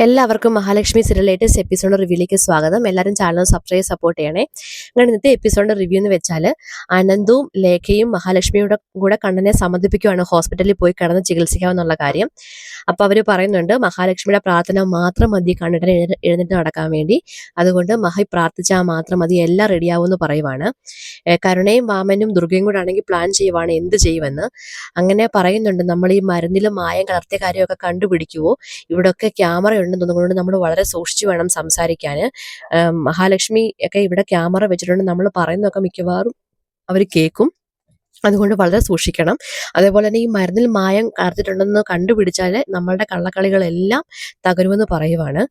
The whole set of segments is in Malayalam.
എല്ലാവർക്കും മഹാലക്ഷ്മി സീരിയൽ ലേറ്റസ്റ്റ് എപ്പിസോഡ് റിവ്യൂലേക്ക് സ്വാഗതം. എല്ലാവരും ചാനൽ സബ്സ്ക്രൈബ് സപ്പോർട്ട് ചെയ്യണേ. അങ്ങനെ ഇന്നത്തെ എപ്പിസോഡിന്റെ റിവ്യൂ എന്ന് വെച്ചാൽ അനന്തവും ലേഖയും മഹാലക്ഷ്മിയുടെ കൂടെ കണ്ണനെ സമ്മതിപ്പിക്കുകയാണ് ഹോസ്പിറ്റലിൽ പോയി കിടന്ന് ചികിത്സിക്കാമെന്നുള്ള കാര്യം. അപ്പോൾ അവർ പറയുന്നുണ്ട് മഹാലക്ഷ്മിയുടെ പ്രാർത്ഥന മാത്രം മതി കണ്ണിനെ എഴുന്ന- എഴുന്നേറ്റ് നടക്കാൻ വേണ്ടി. അതുകൊണ്ട് മഹി പ്രാർത്ഥിച്ചാൽ മാത്രം മതി എല്ലാം റെഡിയാവുമെന്ന് പറയുവാണ്. കരുണയും വാമനും ദുർഗയും കൂടെ ആണെങ്കിൽ പ്ലാൻ ചെയ്യുവാണ് എന്ത് ചെയ്യുമെന്ന്. അങ്ങനെ പറയുന്നുണ്ട് നമ്മൾ ഈ മരുന്നിലും മായം കലർത്തിയ കാര്യമൊക്കെ കണ്ടുപിടിക്കുവോ? ഇവിടെയൊക്കെ ക്യാമറ ഉണ്ടെന്ന് തോന്നുന്നുണ്ട് നമ്മൾ വളരെ സൂക്ഷിച്ചു വേണം സംസാരിക്കാൻ മഹാലക്ഷ്മി ഒക്കെ ഇവിടെ ക്യാമറ വെച്ചിട്ടുണ്ട്. നമ്മൾ പറയുന്നതൊക്കെ മിക്കവാറും അവർ കേൾക്കും. അതുകൊണ്ട് വളരെ സൂക്ഷിക്കണം. അതേപോലെ തന്നെ ഈ മരുന്നിൽ മായം കലർത്തിട്ടുണ്ടെന്ന് കണ്ടുപിടിച്ചാൽ നമ്മളുടെ കള്ളക്കളികളെല്ലാം തകരുമെന്ന് പറയുവാണ്.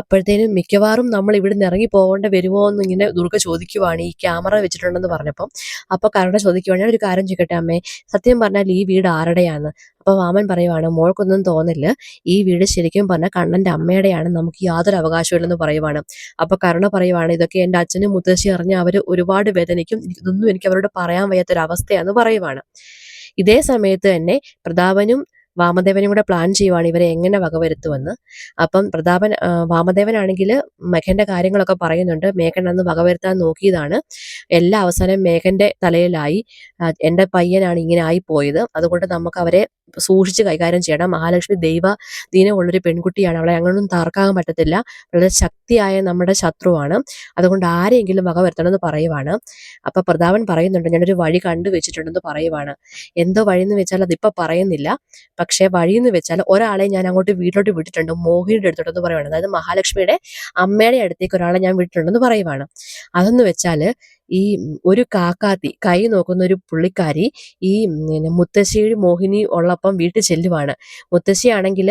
അപ്പോഴത്തേനും മിക്കവാറും നമ്മൾ ഇവിടെ നിന്ന് ഇറങ്ങി പോകേണ്ട വരുമോ എന്ന് ഇങ്ങനെ ദുർഗ ചോദിക്കുവാണ്. ഈ ക്യാമറ വെച്ചിട്ടുണ്ടെന്ന് പറഞ്ഞപ്പം. അപ്പോൾ കരുണ ചോദിക്കുവാണ് "ഞാൻ ഒരു കാര്യം ചോദിക്കട്ടെ അമ്മേ? സത്യം പറഞ്ഞാൽ ഈ വീട് ആരുടെയാണ്? അപ്പോൾ വാമൻ പറയുവാണ് മോൾക്കൊന്നും തോന്നില്ല. ഈ വീട് ശരിക്കും പറഞ്ഞാൽ കണ്ണന്റെ അമ്മയുടെയാണ്. നമുക്ക് യാതൊരു അവകാശമില്ലെന്ന് പറയുവാണ്. അപ്പോൾ കരുണ പറയുവാണ് ഇതൊക്കെ എന്റെ അച്ഛനും മുത്തശ്ശി അറിഞ്ഞ് അവർ ഒരുപാട് വേദനിക്കും. ഇതൊന്നും എനിക്ക് അവരോട് പറയാൻ വയ്യാത്തൊരവസ്ഥയാണെന്ന് പറയുവാണ്. ഇതേ സമയത്ത് തന്നെ പ്രതാപനും വാമദേവനും കൂടെ പ്ലാൻ ചെയ്യുവാണ് ഇവരെ എങ്ങനെ വകവരുത്തുമെന്ന്. അപ്പം പ്രതാപൻ വാമദേവനാണെങ്കിൽ മേഘന്റെ കാര്യങ്ങളൊക്കെ പറയുന്നുണ്ട്. മേഘൻ അന്ന് വകവരുത്താൻ നോക്കിയതാണ്. എല്ലാ അവസാനം മേഘന്റെ തലയിലായി. എന്റെ പയ്യനാണ് ഇങ്ങനെ ആയി പോയത്. അതുകൊണ്ട് നമുക്ക് അവരെ സൂക്ഷിച്ച് കൈകാര്യം ചെയ്യണം. മഹാലക്ഷ്മി ദൈവ ദീനമുള്ളൊരു പെൺകുട്ടിയാണ്. അവളെ അങ്ങനൊന്നും തർക്കാൻ പറ്റത്തില്ല. വളരെ ശക്തിയായ നമ്മുടെ ശത്രുവാണ്. അതുകൊണ്ട് ആരെങ്കിലും വക വരുത്തണമെന്ന് പറയുവാണ്. അപ്പൊ പ്രതാപൻ പറയുന്നുണ്ട് ഞാനൊരു വഴി കണ്ടു വെച്ചിട്ടുണ്ടെന്ന് പറയുവാണ്. എന്തോ വഴി എന്ന് വെച്ചാൽ അതിപ്പോൾ പറയുന്നില്ല. പക്ഷേ എന്ന് വെച്ചാൽ ഒരാളെ ഞാൻ അങ്ങോട്ട് വീട്ടിലോട്ട് വിട്ടിട്ടുണ്ട്. മോഹിനിയുടെ അടുത്തോട്ടെന്ന് പറയുവാണ്. അതായത് മഹാലക്ഷ്മിയുടെ അമ്മയുടെ അടുത്തേക്ക് ഒരാളെ ഞാൻ വിട്ടിട്ടുണ്ടെന്ന് പറയുവാണ്. അതെന്ന് വെച്ചാൽ ഈ ഒരു കാക്കാത്തി കൈ നോക്കുന്ന ഒരു പുള്ളിക്കാരി ഈ മുത്തശ്ശിയുടെ മോഹിനി ഉള്ളപ്പം വീട്ടിൽ ചെല്ലുവാണ്. മുത്തശ്ശിയാണെങ്കിൽ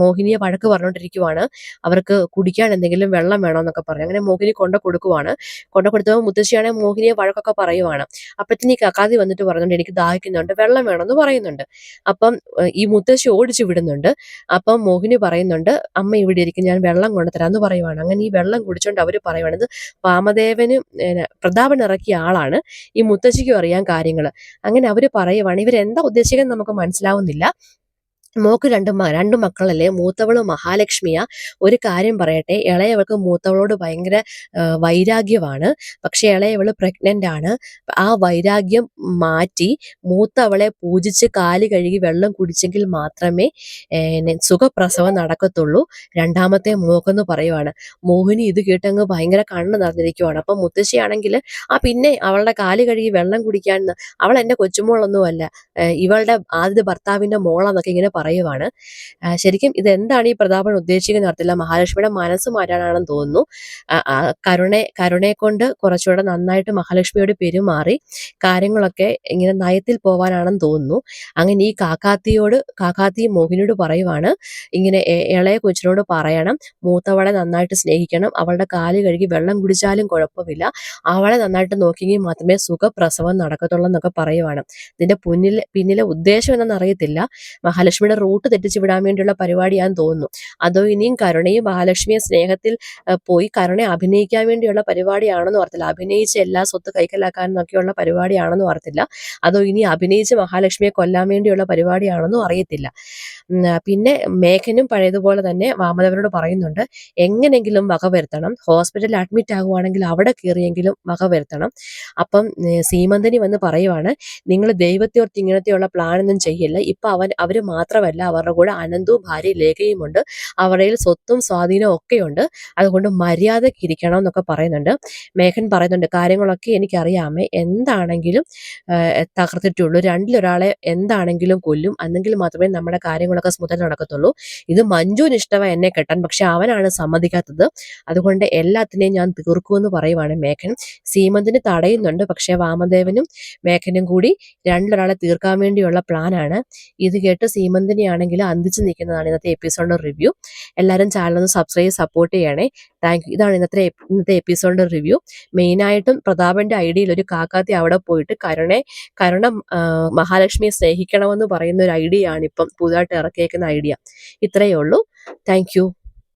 മോഹിനിയെ വഴക്ക് പറഞ്ഞുകൊണ്ടിരിക്കുവാണ് അവർക്ക് കുടിക്കാൻ എന്തെങ്കിലും വെള്ളം വേണമെന്നൊക്കെ പറഞ്ഞു അങ്ങനെ മോഹിനി കൊണ്ട കൊടുക്കുവാണ്. കൊണ്ട കൊടുത്തപ്പോൾ മുത്തശ്ശിയാണെങ്കിൽ മോഹിനിയെ വഴക്കൊക്കെ പറയുവാണ്. അപ്പത്തിന് ഈ കാക്കാതി വന്നിട്ട് പറഞ്ഞുകൊണ്ട് എനിക്ക് ദാഹിക്കുന്നുണ്ട് വെള്ളം വേണമെന്ന് പറയുന്നുണ്ട്. അപ്പം ഈ മുത്തശ്ശി ഓടിച്ചു വിടുന്നുണ്ട്. അപ്പം മോഹിനി പറയുന്നുണ്ട് അമ്മ ഇവിടെ ഇരിക്കും ഞാൻ വെള്ളം കൊണ്ടുതരാമെന്ന് പറയുവാണ്. അങ്ങനെ ഈ വെള്ളം കുടിച്ചോണ്ട് അവർ പറയുവാണ്. വാമദേവന് ഏഹ്, പ്രതാപൻ ഇറക്കിയ ആളാണ് ഈ മുത്തശ്ശിക്കും അറിയാൻ കാര്യങ്ങൾ അങ്ങനെ അവർ പറയുവാണ് ഇവരെന്താ ഉദ്ദേശിക്കുന്നത് നമുക്ക് മനസ്സിലാവുന്നില്ല. മോക്ക് രണ്ട് രണ്ടു മക്കളല്ലേ? മൂത്തവൾ മഹാലക്ഷ്മിയ. ഒരു കാര്യം പറയട്ടെ. ഇളയവൾക്ക് മൂത്തവളോട് ഭയങ്കര വൈരാഗ്യമാണ്. പക്ഷെ ഇളയവൾ പ്രഗ്നന്റ് ആണ്. ആ വൈരാഗ്യം മാറ്റി മൂത്തവളെ പൂജിച്ച് കാൽ കഴുകി വെള്ളം കുടിച്ചെങ്കിൽ മാത്രമേ സുഖപ്രസവം നടക്കത്തുള്ളൂ. രണ്ടാമത്തെ മോക്കെന്ന് പറയുവാണ്. മോഹിനി ഇത് കേട്ടങ്ങ് ഭയങ്കര കണ്ണ് നിറഞ്ഞിരിക്കുവാണ്. അപ്പം മുത്തശ്ശിയാണെങ്കിൽ ആ പിന്നെ അവളുടെ കാൽ കഴുകി വെള്ളം കുടിക്കാൻ അവൾ എന്റെ കൊച്ചുമോളൊന്നുമല്ല. ഇവളുടെ ആദ്യ ഭർത്താവിന്റെ മോളാന്നൊക്കെ ഇങ്ങനെ പറയുവാണ്. ശരിക്കും ഇത് എന്താണ് ഈ പ്രതാപൻ ഉദ്ദേശിക്കുന്ന അർത്ഥത്തില്ല മഹാലക്ഷ്മിയുടെ മനസ്സ് മാറ്റാനാണെന്ന് തോന്നുന്നു. കരുണെ കരുണയെ കൊണ്ട് കുറച്ചുകൂടെ നന്നായിട്ട് മഹാലക്ഷ്മിയോട് പെരുമാറി കാര്യങ്ങളൊക്കെ ഇങ്ങനെ നയത്തിൽ പോവാനാണെന്ന് തോന്നുന്നു. അങ്ങനെ ഈ കാക്കാത്തിയോട് കാക്കാത്തി മോഹിനിയോട് പറയുവാണ് ഇങ്ങനെ ഇളയ കൊച്ചിനോട് പറയണം മൂത്തവളെ നന്നായിട്ട് സ്നേഹിക്കണം അവളുടെ കാൽ കഴുകി വെള്ളം കുടിച്ചാലും കുഴപ്പമില്ല അവളെ നന്നായിട്ട് നോക്കിയെങ്കിൽ മാത്രമേ സുഖപ്രസവം നടക്കത്തുള്ളൂ എന്നൊക്കെ പറയുവാണ്. ഇതിന്റെ പിന്നിലെ പിന്നിലെ ഉദ്ദേശം എന്നറിയത്തില്ല അറിയത്തില്ല. മഹാലക്ഷ്മിയുടെ റൂട്ട് തെറ്റിച്ചു വിടാൻ വേണ്ടിയുള്ള പരിപാടിയാന്ന് തോന്നുന്നു. അതോ ഇനിയും കരുണയും മഹാലക്ഷ്മിയെ സ്നേഹത്തിൽ പോയി കരുണയെ അഭിനയിക്കാൻ വേണ്ടിയുള്ള പരിപാടിയാണെന്ന് ഓർത്തില്ല. അഭിനയിച്ച് എല്ലാ സ്വത്ത് കൈക്കലാക്കാൻ എന്നൊക്കെയുള്ള പരിപാടിയാണെന്ന് ഓർത്തില്ല. അതോ ഇനി അഭിനയിച്ച് മഹാലക്ഷ്മിയെ കൊല്ലാൻ വേണ്ടിയുള്ള പരിപാടിയാണെന്നും അറിയത്തില്ല. പിന്നെ മേഘനും പഴയതുപോലെ തന്നെ വാമദേവനോട് പറയുന്നുണ്ട് എങ്ങനെങ്കിലും വക വരുത്തണം. ഹോസ്പിറ്റലിൽ അഡ്മിറ്റ് ആകുവാണെങ്കിൽ അവിടെ കയറിയെങ്കിലും വക വരുത്തണം. അപ്പം സീമന്തനി വന്ന് പറയുവാണ് നിങ്ങൾ ദൈവത്തെ ഓർത്ത് ഇങ്ങനത്തെയുള്ള പ്ലാനൊന്നും ചെയ്യില്ല. ഇപ്പൊ അവൻ അവർ മാത്രമല്ല അവരുടെ കൂടെ അനന്തവും ഭാര്യ ലേഖയുമുണ്ട് അവരുടെ സ്വത്തും സ്വാധീനവും ഒക്കെയുണ്ട്. അതുകൊണ്ട് മര്യാദയ്ക്ക് ഇരിക്കണം എന്നൊക്കെ പറയുന്നുണ്ട്. മേഘൻ പറയുന്നുണ്ട് കാര്യങ്ങളൊക്കെ എനിക്കറിയാമേ. എന്താണെങ്കിലും തകർത്തിട്ടുള്ളൂ രണ്ടിലൊരാളെ എന്താണെങ്കിലും കൊല്ലും. അല്ലെങ്കിൽ മാത്രമേ നമ്മുടെ കാര്യങ്ങളൊക്കെ സ്മുതൽ നടക്കത്തുള്ളൂ. ഇത് മഞ്ജുവിന് ഇഷ്ടമായി എന്നെ കെട്ടാൻ. പക്ഷെ അവനാണ് സമ്മതിക്കാത്തത്. അതുകൊണ്ട് എല്ലാത്തിനെയും ഞാൻ തീർക്കുമെന്ന് പറയുവാണ് മേഘൻ. സീമന്തിന് തടയുന്നുണ്ട്. പക്ഷെ വാമദേവനും മേഘനും കൂടി രണ്ടിലൊരാളെ തീർക്കാൻ വേണ്ടിയുള്ള പ്ലാനാണ്. ഇത് കേട്ട് സീമന്തിനെയാണെങ്കിൽ അന്തിച്ച് നിൽക്കുന്നതാണ് ഇന്നത്തെ എപ്പിസോഡിന്റെ റിവ്യൂ എല്ലാവരും ചാനൽ ഒന്ന് സബ്സ്ക്രൈബ് സപ്പോർട്ട് ചെയ്യണേ. താങ്ക് യു ഇതാണ് ഇന്നത്തെ ഇന്നത്തെ എപ്പിസോഡിന്റെ റിവ്യൂ മെയിനായിട്ടും പ്രതാപന്റെ ഐഡിയിൽ ഒരു കാക്കാത്തി അവിടെ പോയിട്ട് കരുണെ കരുണ മഹാലക്ഷ്മിയെ സ്നേഹിക്കണമെന്ന് പറയുന്ന ഒരു ഐഡിയ ആണ് ഇപ്പം പുതുതായിട്ട് ഇറക്കിയേക്കുന്ന ഐഡിയ. ഇത്രയേ ഉള്ളൂ. താങ്ക്